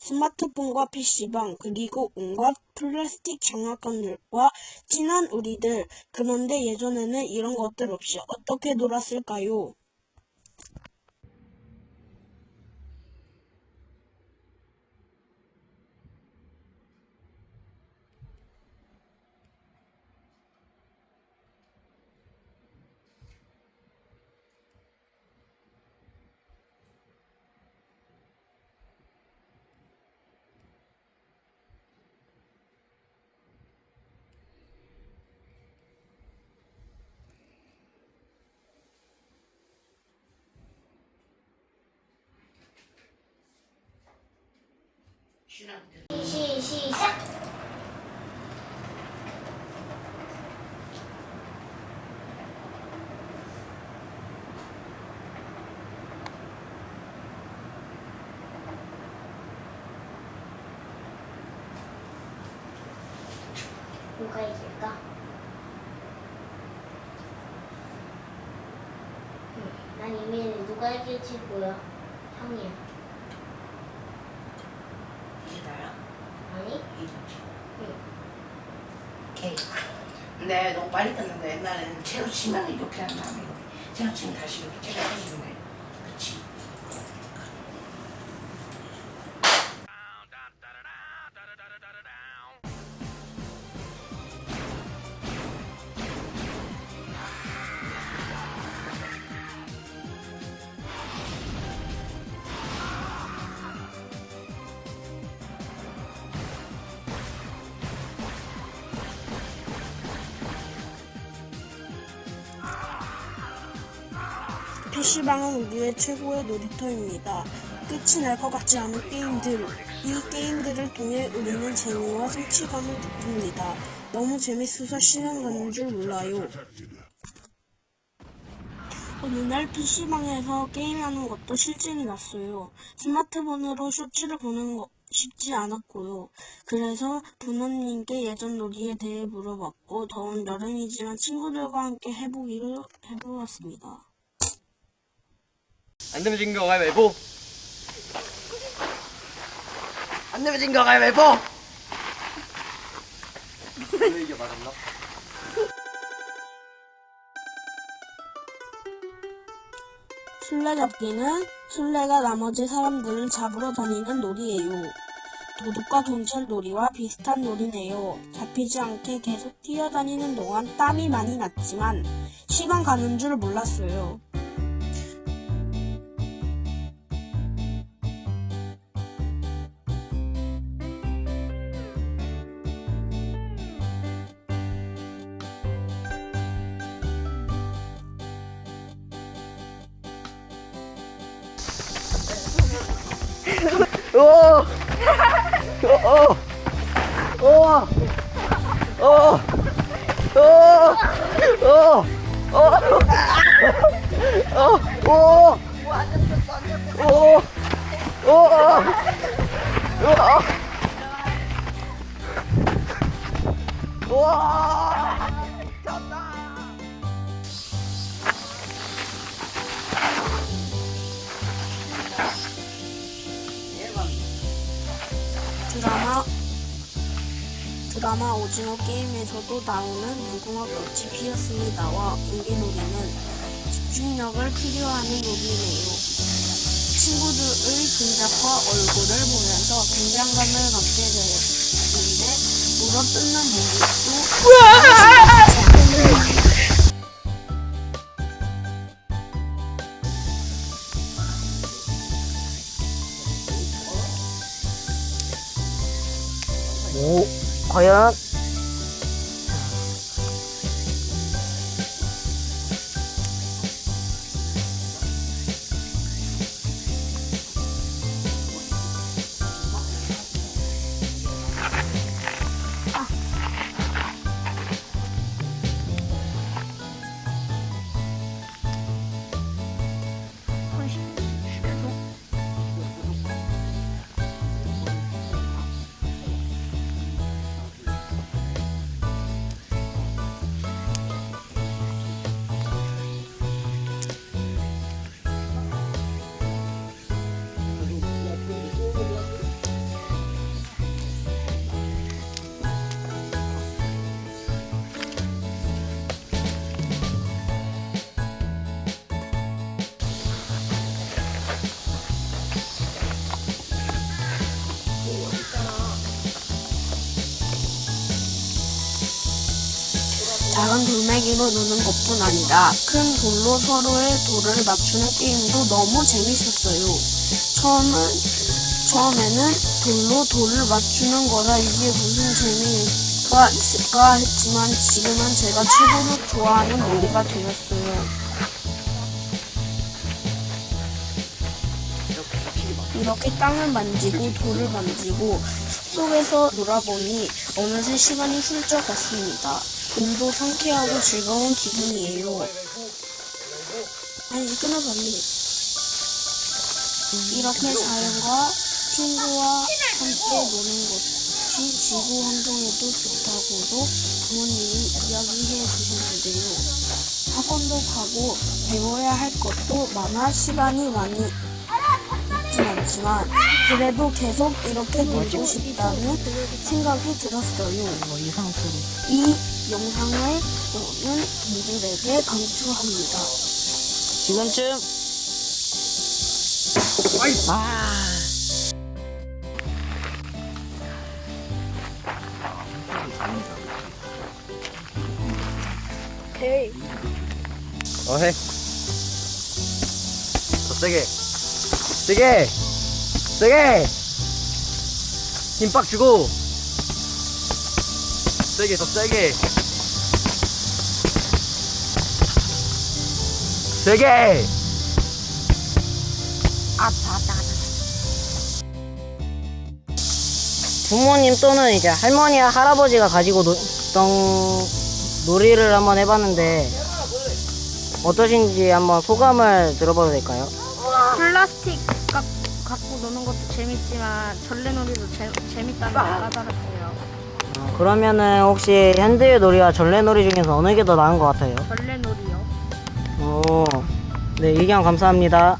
스마트폰과 PC방, 그리고 온갖 플라스틱 장난감들과 진한 우리들. 그런데 예전에는 이런 것들 없이 어떻게 놀았을까요? 시, 시작! 누가 이길까? 응, 난 이미 누가 이길지 보여. 형이야. 이게 나야? 아니? 이름지. 응. 오케이. 근데 너무 빨리 끝난다. 옛날에는 제로 치면 이렇게 한 다음에. 제로 치면 다시 이렇게 제가 해주네. PC방은 우리의 최고의 놀이터입니다. 끝이 날 것 같지 않은 게임들. 이 게임들을 통해 우리는 재미와 성취감을 느낍니다. 너무 재밌어서 시간 가는 줄 몰라요. 어느 날 PC방에서 게임하는 것도 실증이 났어요. 스마트폰으로 쇼츠를 보는 거 쉽지 않았고요. 그래서 부모님께 예전 놀이에 대해 물어봤고 더운 여름이지만 친구들과 함께 해보기로 해보았습니다. 안 되면 진거 가위바위보 안 되면 진거 가위바위보 왜 이게 맞았나? 술래잡기는 술래가 나머지 사람들을 잡으러 다니는 놀이예요. 도둑과 경찰 놀이와 비슷한 놀이네요. 잡히지 않게 계속 뛰어다니는 동안 땀이 많이 났지만 시간 가는 줄 몰랐어요. 오! 오! 오! 오! 오! 오! 오! 오! 오! 드라마 드라마 오징어 게임에서도 나오는 무궁화 꽃이 피었습니다와 인기놀이는 집중력을 필요하는 놀이네요. 친구들의 동작과 얼굴을 보면서 긴장감을 갖게 되는데 물어뜯는 모습도 오, 과연? 작은 돌멩이로 노는 것뿐 아니라 큰 돌로 서로의 돌을 맞추는 게임도 너무 재밌었어요. 처음은 처음에는 돌로 돌을 맞추는 거라 이게 무슨 재미가 있을까 했지만 지금은 제가 최고로 좋아하는 놀이가 되었어요. 이렇게 땅을 만지고 돌을 만지고 숲속에서 놀아보니 어느새 시간이 훌쩍 갔습니다. 몸도 상쾌하고 즐거운 기분이에요. 아니 끊어 빨리. 이렇게 자연과 친구와 함께 노는 것이 지구 환경에도 좋다고도 부모님이 이야기해 주셨는데요. 학원도 가고 배워야 할 것도 많아 시간이 많이 않지만 그래도 계속 이렇게 놀고 싶다는 생각이 들었어요. 이 영상을 보는 분들에게 강추합니다. 지금쯤. 아. 오케이. 어, 해. 더 세게. 세게. 세게. 힘 빡 주고. 세게, 더 세게. 세게. 부모님 또는 이제 할머니와 할아버지가 가지고 놀던 놀이를 한번 해봤는데 어떠신지 한번 소감을 들어봐도 될까요? 플라스틱 가, 갖고 노는 것도 재밌지만 전래놀이도 재, 재밌다는 걸 까달았어요. 어, 그러면은 혹시 핸드의 놀이와 전래놀이 중에서 어느 게 더 나은 것 같아요? 전래놀이요. 오, 네 의견 감사합니다.